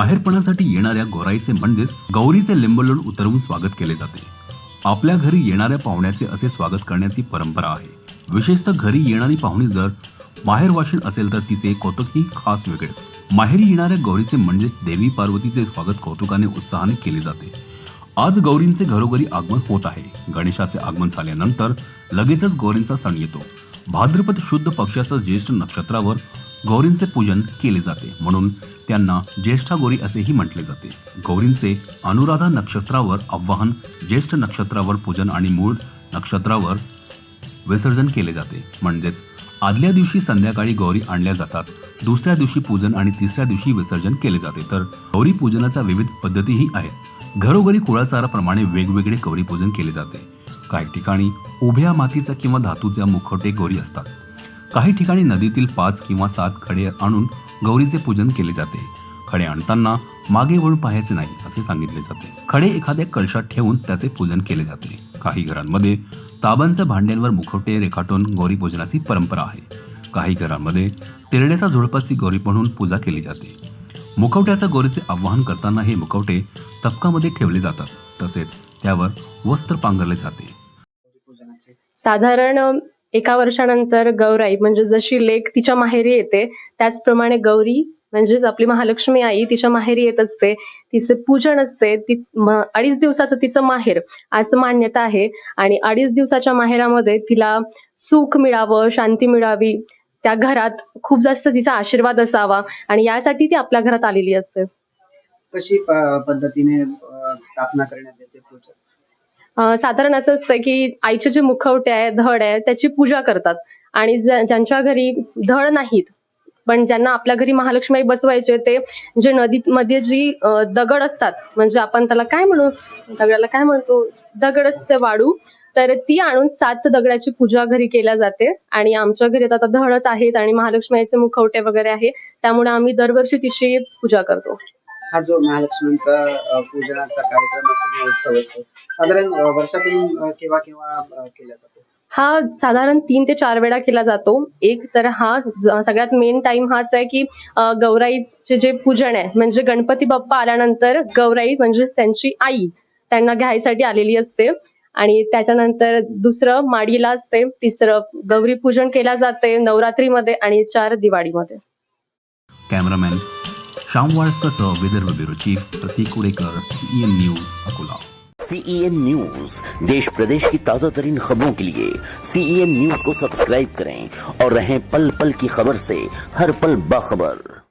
माहेरपणासाठी येणाऱ्या गोराईचे म्हणजेच गौरीचे लिंबलोण उतरवून स्वागत केले जाते. आपल्या घरी येणाऱ्या पाहुण्याचे असे स्वागत करण्याची परंपरा आहे. विशेषतः घरी येणारी पाहुणी जर माहेर माहेरवाशीण असेल तर तिचे कौतुकही खास वेगळेच. माहेरी येणाऱ्या गौरीचे म्हणजे देवी पार्वतीचे स्वागत कौतुकाने उत्साहाने केले जाते. आज गौरींचे घरोघरी आगमन होत आहे. गणेशाचे आगमन झाल्यानंतर लगेचच गौरींचा सण येतो. भाद्रपद शुद्ध पक्षाचा ज्येष्ठ नक्षत्रावर गौरींचे पूजन केले जाते. म्हणून त्यांना ज्येष्ठा गौरी असेही म्हटले जाते. गौरींचे अनुराधा नक्षत्रावर आवाहन ज्येष्ठ नक्षत्रावर पूजन आणि मूळ नक्षत्रावर विसर्जन केले जाते. म्हणजेच आदल्या दिवशी संध्याकाळी गौरी आणल्या जातात. दुसऱ्या दिवशी पूजन आणि तिसऱ्या दिवशी विसर्जन केले जाते. तर गौरी पूजनाच्या विविध पद्धतीही आहेत. घरोघरी कुळाचाराप्रमाणे वेगवेगळे गौरी पूजन केले जाते. काही ठिकाणी उभ्या मातीचा किंवा धातूच्या मुखवटे गौरी असतात. काही ठिकाणी नदीतील पाच किंवा सात खडे आणून गौरीचे पूजन केले जाते. खडे आणताना मागे वळून पाहायचे नाही असे सांगितले जाते. खडे एखाद्या कळशात ठेवून त्याचे पूजन केले जाते. काही घरांमध्ये ताबांच्या भांड्यांवर मुखवटे रेखाटून गौरी पूजनाची परंपरा आहे. काही घरांमध्ये तिरड्याचा झुडपाची गौरी म्हणून पूजा केली जाते. मुखवट्याच्या गौरीचे आवाहन करताना हे मुखवटे तपकामध्ये ठेवले जातात. तसेच त्यावर वस्त्र पांघरले जाते. साधारण एका वर्षानंतर गौराई म्हणजे जशी लेख तिच्या माहेरी येते त्याचप्रमाणे गौरी म्हणजेच आपली महालक्ष्मी आई तिच्या माहेरी येत असते. तिचे पूजन असते. ती अडीच दिवसाचं तिचं माहेर असं मान्यता आहे. आणि अडीच दिवसाच्या माहेरामध्ये तिला सुख मिळावं शांती मिळावी त्या घरात खूप जास्त तिचा आशीर्वाद असावा. आणि यासाठी ती आपल्या घरात आलेली असते. कशी पद्धतीने स्थापना करण्यात येते साधारण असं असतं की आईचे जे मुखवटे आहे धड आहे त्याची पूजा करतात. आणि ज्यांच्या घरी धड नाहीत पण ज्यांना आपल्या घरी महालक्ष्मी बसवायचे ते जे नदीमध्ये जी दगड असतात म्हणजे आपण त्याला काय म्हणू? दगडाला काय म्हणतो? दगडच ते वाढू तर ती आणून सात दगडाची पूजा घरी केल्या जाते. आणि आमच्या घरी आता धडच आहेत आणि महालक्ष्मीचे मुखवटे वगैरे आहे. त्यामुळे आम्ही दरवर्षी तिची पूजा करतो. हा जो महालक्ष्मींचा पूजनाचा कार्यक्रम असतो उत्सव असतो साधारण वर्षातून केव्हा केव्हा केला जातो? हा साधारण तीन ते चार वेळा केला जातो. एक तर हा सगळ्यात मेन टाइम हाच आहे की गौराईचे जे पूजन आहे म्हणजे गणपती बाप्पा आल्यानंतर गौराई म्हणजे त्यांची आई त्यांना घ्यायसाठी आलेली असते. आणि त्याच्यानंतर दुसरं माडीला असते तिसरं गौरी पूजन केल्या जाते नवरात्रीमध्ये आणि चार दिवाळीमध्ये. कॅमेरामॅन श्याम सह Vidarbha bureau chief Pratik Udekar CN news Akola. CEN news देश प्रदेश की ताज़ा तरीन खबरों के लिए सीईएन न्यूज़ को सब्सक्राइब करें और रहें पल पल की खबर से हर पल बाखबर।